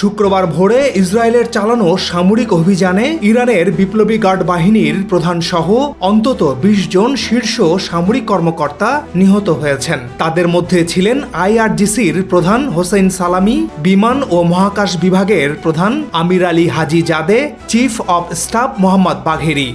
শুক্রবার ভোরে ইসরায়েলের চালানো সামরিক অভিযানে ইরানের বিপ্লবী গার্ড বাহিনীর প্রধান সহ অন্তত বিশ জন শীর্ষ সামরিক কর্মকর্তা নিহত হয়েছেন। তাদের মধ্যে ছিলেন আইআরজিসির প্রধান হোসেন সালামি, বিমান ও মহাকাশ বিভাগের প্রধান Amir Ali Hajizadeh, chief of staff Mohammad Bagheri.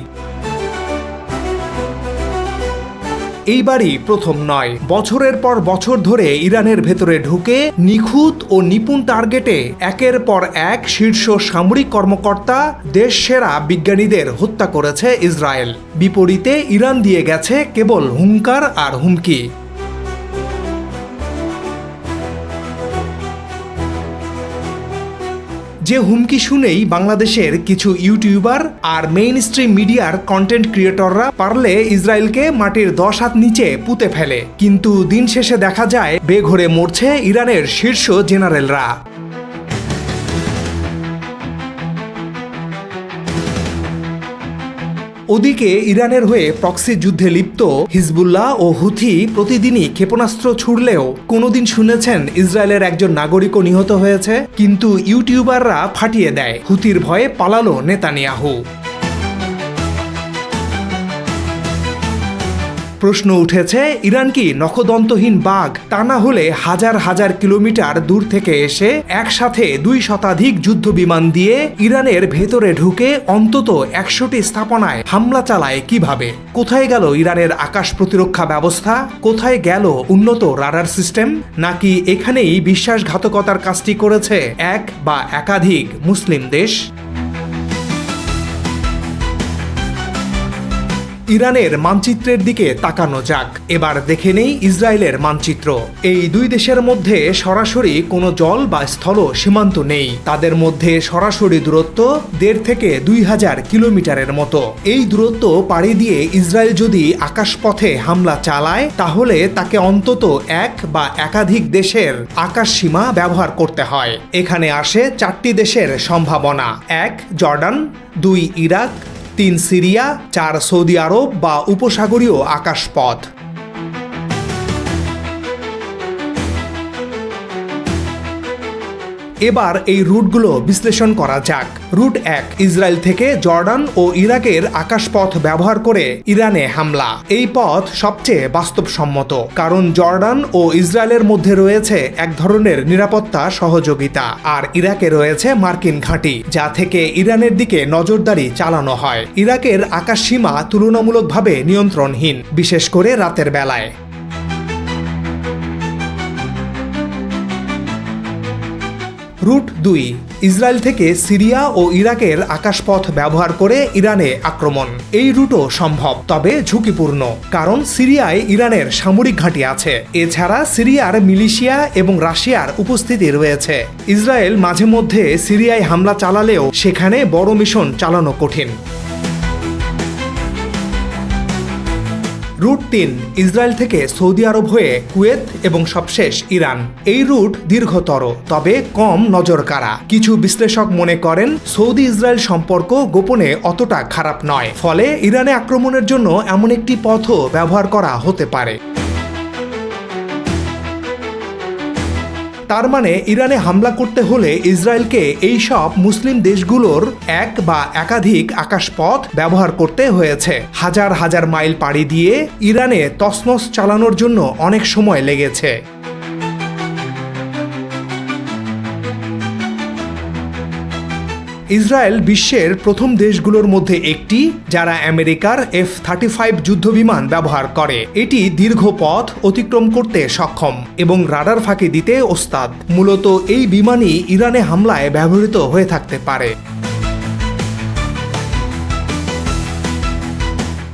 এইবারই প্রথম নয়। বছরের পর বছর ধরে ইরানের ভেতরে ঢুকে নিখুঁত ও নিপুণ টার্গেটে একের পর এক শীর্ষ সামরিক কর্মকর্তা দেশ সেরা বিজ্ঞানীদের হত্যা করেছে ইসরায়েল। বিপরীতে ইরান দিয়ে গেছে কেবল হুঙ্কার আর হুমকি। যে হুমকি শুনেই বাংলাদেশের কিছু ইউটিউবার আর মেইন স্ট্রিম মিডিয়ার কন্টেন্ট ক্রিয়েটররা পারলে ইসরায়েলকে মাটির দশ হাত নিচে পুঁতে ফেলে। কিন্তু দিন শেষে দেখা যায়, বেঘরে মরছে ইরানের শীর্ষ জেনারেলরা। ওদিকে ইরানের হয়ে প্রক্সি যুদ্ধে লিপ্ত হিজবুল্লাহ ও হুথি প্রতিদিনই ক্ষেপণাস্ত্র ছুড়লেও কোনোদিন শুনেছেন ইসরায়েলের একজন নাগরিকও নিহত হয়েছে, কিন্তু ইউটিউবাররা ফাটিয়ে দেয়। হুতির ভয়ে পালালো নেতানিয়াহু। প্রশ্ন উঠেছে, ইরান কি নখদন্তহীন বাঘ? তা না হলে হাজার হাজার কিলোমিটার দূর থেকে এসে একসাথে দুই শতাধিক যুদ্ধ বিমান দিয়ে ইরানের ভেতরে ঢুকে অন্তত একশোটি স্থাপনায় হামলা চালায় কীভাবে? কোথায় গেল ইরানের আকাশ প্রতিরক্ষা ব্যবস্থা? কোথায় গেল উন্নত রাডার সিস্টেম? নাকি এখানেই বিশ্বাসঘাতকতার কাজটি করেছে এক বা একাধিক মুসলিম দেশ? ইরানের মানচিত্রের দিকে তাকানো যাক। এবার দেখে নেই ইসরায়েলের মানচিত্র। এই দুই দেশের মধ্যে সরাসরি কোনো জল বা স্থল সীমান্ত নেই। তাদের মধ্যে সরাসরি দূরত্ব দেড় থেকে দুই হাজার কিলোমিটারের মতো। এই দূরত্ব পাড়ি দিয়ে ইসরায়েল যদি আকাশপথে হামলা চালায়, তাহলে তাকে অন্তত এক বা একাধিক দেশের আকাশ সীমা ব্যবহার করতে হয়। এখানে আসে চারটি দেশের সম্ভাবনা। এক, জর্ডান, দুই, ইরাক তিন সিরিয়া চার সৌদি আরব বা উপসাগরীয় আকাশপথ। এবার এই রুটগুলো বিশ্লেষণ করা যাক। রুট এক, ইসরায়েল থেকে জর্ডান ও ইরাকের আকাশপথ ব্যবহার করে ইরানে হামলা। এই পথ সবচেয়ে বাস্তবসম্মত, কারণ জর্ডান ও ইসরায়েলের মধ্যে রয়েছে এক ধরনের নিরাপত্তা সহযোগিতা, আর ইরাকে রয়েছে মার্কিন ঘাঁটি, যা থেকে ইরানের দিকে নজরদারি চালানো হয়। ইরাকের আকাশ সীমা তুলনামূলকভাবে নিয়ন্ত্রণহীন, বিশেষ করে রাতের বেলায়। রুট দুই, ইসরায়েল থেকে সিরিয়া ও ইরাকের আকাশপথ ব্যবহার করে ইরানে আক্রমণ। এই রুটও সম্ভব, তবে ঝুঁকিপূর্ণ, কারণ সিরিয়ায় ইরানের সামরিক ঘাঁটি আছে। এছাড়া সিরিয়ার মিলিশিয়া এবং রাশিয়ার উপস্থিতি রয়েছে। ইসরায়েল মাঝে মধ্যে সিরিয়ায় হামলা চালালেও সেখানে বড় মিশন চালানো কঠিন। রুট তিন ইসরায়েল থেকে সৌদি আরব হয়ে কুয়েত এবং সবশেষ ইরান। এই রুট দীর্ঘতর, তবে কম নজর কারা কিছু বিশ্লেষক মনে করেন, সৌদি ইসরায়েল সম্পর্ক গোপনে অতটা খারাপ নয়। ফলে ইরানে আক্রমণের জন্য এমন একটি পথও ব্যবহার করা হতে পারে। তার মানে ইরানে হামলা করতে হলে ইসরায়েলকে এই সব মুসলিম দেশগুলোর এক বা একাধিক আকাশপথ ব্যবহার করতে হয়েছে। হাজার হাজার মাইল পাড়ি দিয়ে ইরানে তসনস চালানোর জন্য অনেক সময় লেগেছে। ইসরায়েল বিশ্বের প্রথম দেশগুলোর মধ্যে একটি, যারা আমেরিকার এফ থার্টি ফাইভ যুদ্ধবিমান ব্যবহার করে। এটি দীর্ঘ পথ অতিক্রম করতে সক্ষম এবং রাডার ফাঁকি দিতে ওস্তাদ। মূলত এই বিমানই ইরানে হামলায় ব্যবহৃত হয়ে থাকতে পারে।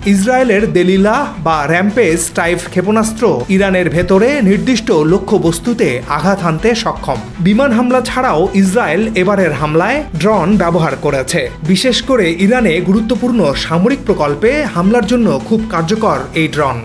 ইসরায়েলের দেলিলা বা র্যাম্পেজ টাইপ ক্ষেপণাস্ত্র ইরানের ভেতরে নির্দিষ্ট লক্ষ্যবস্তুতে আঘাত হানতে সক্ষম। বিমান হামলা ছাড়াও ইসরায়েল এবারের হামলায় ড্রন ব্যবহার করেছে। বিশেষ করে ইরানে গুরুত্বপূর্ণ সামরিক প্রকল্পে হামলার জন্য খুব কার্যকর এই ড্রোন।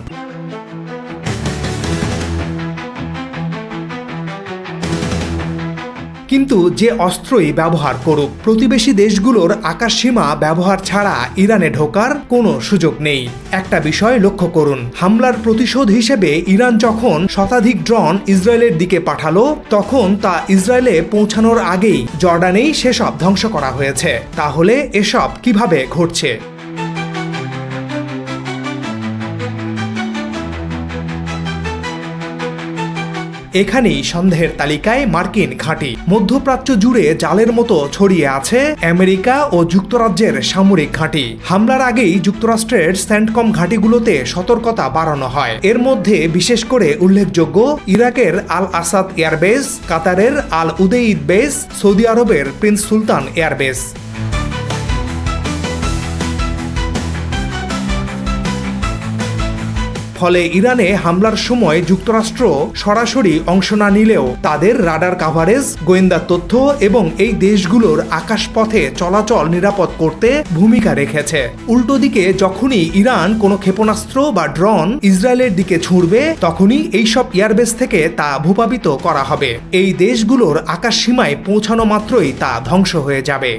কিন্তু যে অস্ত্রই ব্যবহার করুক, প্রতিবেশী দেশগুলোর আকাশসীমা ব্যবহার ছাড়া ইরানে ঢোকার কোনো সুযোগ নেই। একটা বিষয় লক্ষ্য করুন, হামলার প্রতিশোধ হিসেবে ইরান যখন শতাধিক ড্রোন ইসরায়েলের দিকে পাঠালো, তখন তা ইসরায়েলে পৌঁছানোর আগেই জর্ডানেই সেসব ধ্বংস করা হয়েছে। তাহলে এসব কীভাবে ঘটছে? এখানেই সন্দেহের তালিকায় মার্কিন ঘাঁটি। মধ্যপ্রাচ্য জুড়ে জালের মতো ছড়িয়ে আছে আমেরিকা ও যুক্তরাজ্যের সামরিক ঘাঁটি। হামলার আগেই যুক্তরাষ্ট্রের স্যান্ডকম ঘাঁটিগুলোতে সতর্কতা বাড়ানো হয়। এর মধ্যে বিশেষ করে উল্লেখযোগ্য ইরাকের আল আসাদ এয়ারবেস, কাতারের আল উদেইদ বেস, সৌদি আরবের প্রিন্স সুলতান এয়ারবেস। ফলে ইরানে হামলার সময় যুক্তরাষ্ট্র সরাসরি অংশ না নিলেও তাদের রাডার কাভারেজ, গোয়েন্দা তথ্য এবং এই দেশগুলোর আকাশপথে চলাচল নিরাপদ করতে ভূমিকা রেখেছে। উল্টো দিকে, যখনই ইরান কোনো ক্ষেপণাস্ত্র বা ড্রোন ইসরায়েলের দিকে ছুড়বে, তখনই এইসব এয়ারবেস থেকে তা ভূপাবিত করা হবে। এই দেশগুলোর আকাশ সীমায় পৌঁছানো মাত্রই তা ধ্বংস হয়ে যাবে।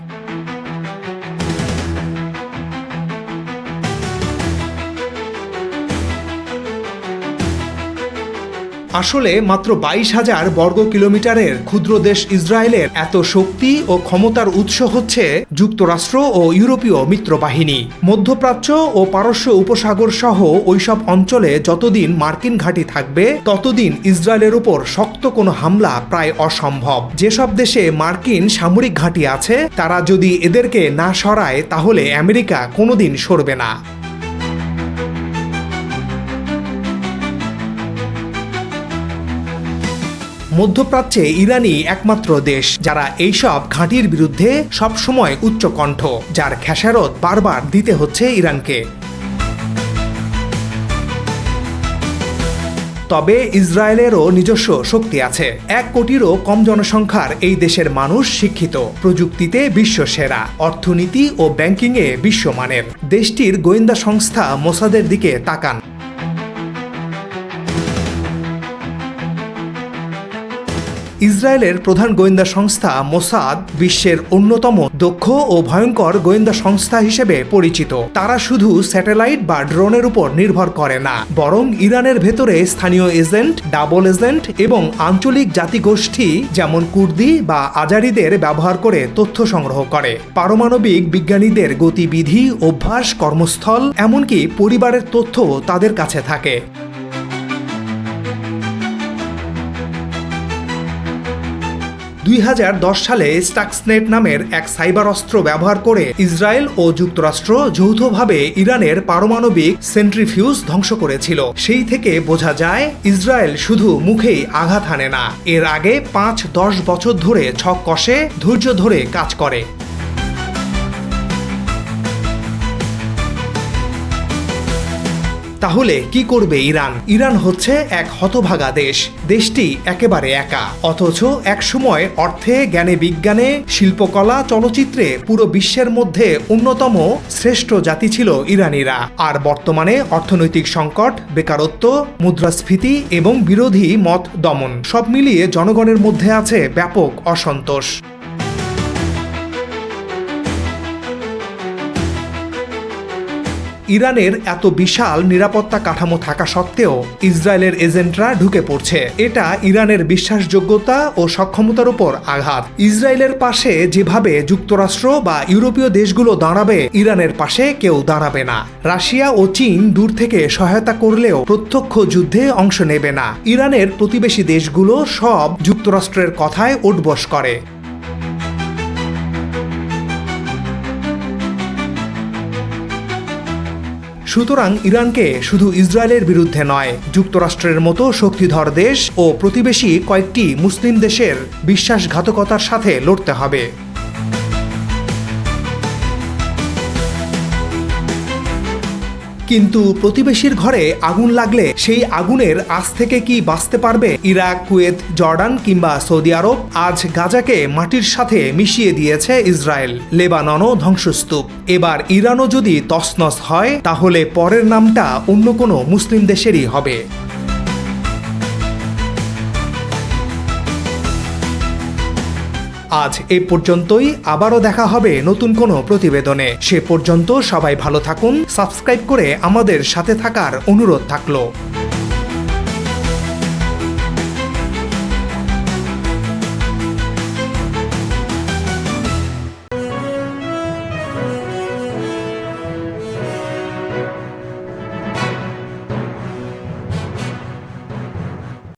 আসলে মাত্র বাইশ হাজার বর্গ কিলোমিটারের ক্ষুদ্র দেশ ইসরায়েলের এত শক্তি ও ক্ষমতার উৎস হচ্ছে যুক্তরাষ্ট্র ও ইউরোপীয় মিত্রবাহিনী। মধ্যপ্রাচ্য ও পারস্য উপসাগর সহ ওইসব অঞ্চলে যতদিন মার্কিন ঘাঁটি থাকবে, ততদিন ইসরায়েলের উপর শক্ত কোনো হামলা প্রায় অসম্ভব। যেসব দেশে মার্কিন সামরিক ঘাঁটি আছে, তারা যদি এদেরকে না সরায়, তাহলে আমেরিকা কোনোদিন সরবে না। মধ্যপ্রাচ্যে ইরানই একমাত্র দেশ, যারা এইসব ঘাঁটির বিরুদ্ধে সবসময় উচ্চকণ্ঠ যার খেসারত বারবার দিতে হচ্ছে ইরানকে। তবে ইসরায়েলেরও নিজস্ব শক্তি আছে। এক কোটিরও কম জনসংখ্যার এই দেশের মানুষ শিক্ষিত। প্রযুক্তিতে বিশ্ব সেরা অর্থনীতি ও ব্যাংকিংয়ে বিশ্বমানের। দেশটির গোয়েন্দা সংস্থা মোসাদের দিকে তাকান। ইসরায়েলের প্রধান গোয়েন্দা সংস্থা মোসাদ বিশ্বের অন্যতম দক্ষ ও ভয়ঙ্কর গোয়েন্দা সংস্থা হিসেবে পরিচিত। তারা শুধু স্যাটেলাইট বা ড্রোনের উপর নির্ভর করে না, বরং ইরানের ভেতরে স্থানীয় এজেন্ট, ডাবল এজেন্ট এবং আঞ্চলিক জাতিগোষ্ঠী যেমন কুর্দি বা আজারিদের ব্যবহার করে তথ্য সংগ্রহ করে। পারমাণবিক বিজ্ঞানীদের গতিবিধি, অভ্যাস, কর্মস্থল, এমনকি পরিবারের তথ্য তাদের কাছে থাকে। দুই হাজার দশ সালে স্টাক্সনেট নামের এক সাইবার অস্ত্র ব্যবহার করে ইসরায়েল ও যুক্তরাষ্ট্র যৌথভাবে ইরানের পারমাণবিক সেন্ট্রিফিউজ ধ্বংস করেছিল। সেই থেকে বোঝা যায়, ইসরায়েল শুধু মুখেই আঘাত হানে না। এর আগে পাঁচ দশ বছর ধরে ছক কষে, ধৈর্য ধরে কাজ করে। তাহলে কি করবে ইরান? ইরান হচ্ছে এক হতভাগা দেশ। দেশটি একেবারে একা। অথচ একসময় অর্থে, জ্ঞানে, বিজ্ঞানে, শিল্পকলা, চলচ্চিত্রে পুরো বিশ্বের মধ্যে অন্যতম শ্রেষ্ঠ জাতি ছিল ইরানিরা। আর বর্তমানে অর্থনৈতিক সংকট, বেকারত্ব, মুদ্রাস্ফীতি এবং বিরোধী মত দমন সব মিলিয়ে জনগণের মধ্যে আছে ব্যাপক অসন্তোষ। ইরানের এত বিশাল নিরাপত্তা কাঠামো থাকা সত্ত্বেও ইসরায়েলের এজেন্টরা ঢুকে পড়ছে। এটা ইরানের বিশ্বাসযোগ্যতা ও সক্ষমতার উপর আঘাত। ইসরায়েলের পাশে যেভাবে যুক্তরাষ্ট্র বা ইউরোপীয় দেশগুলো দাঁড়াবে, ইরানের পাশে কেউ দাঁড়াবে না। রাশিয়া ও চীন দূর থেকে সহায়তা করলেও প্রত্যক্ষ যুদ্ধে অংশ নেবে না। ইরানের প্রতিবেশী দেশগুলো সব যুক্তরাষ্ট্রের কথায় উঠবস করে। সুতরাং ইরানকে শুধু ইসরায়েলের বিরুদ্ধে নয়, যুক্তরাষ্ট্রের মতো শক্তিধর দেশ ও প্রতিবেশী কয়েকটি মুসলিম দেশের বিশ্বাসঘাতকতার সাথে লড়তে হবে। কিন্তু প্রতিবেশীর ঘরে আগুন লাগলে সেই আগুনের আজ থেকে কি বাঁচতে পারবে ইরাক, কুয়েত, জর্ডান কিংবা সৌদি আরব? আজ গাজাকে মাটির সাথে মিশিয়ে দিয়েছে ইসরায়েল। লেবাননও ধ্বংসস্তূপ। এবার ইরানও যদি তসনস হয়, তাহলে পরের নামটা অন্য কোনো মুসলিম দেশেরই হবে। আজ এ পর্যন্তই, আবারও দেখা হবে নতুন কোনো প্রতিবেদনে। সে পর্যন্ত সবাই ভালো থাকুন, সাবস্ক্রাইব করে আমাদের সাথে থাকার অনুরোধ থাকল।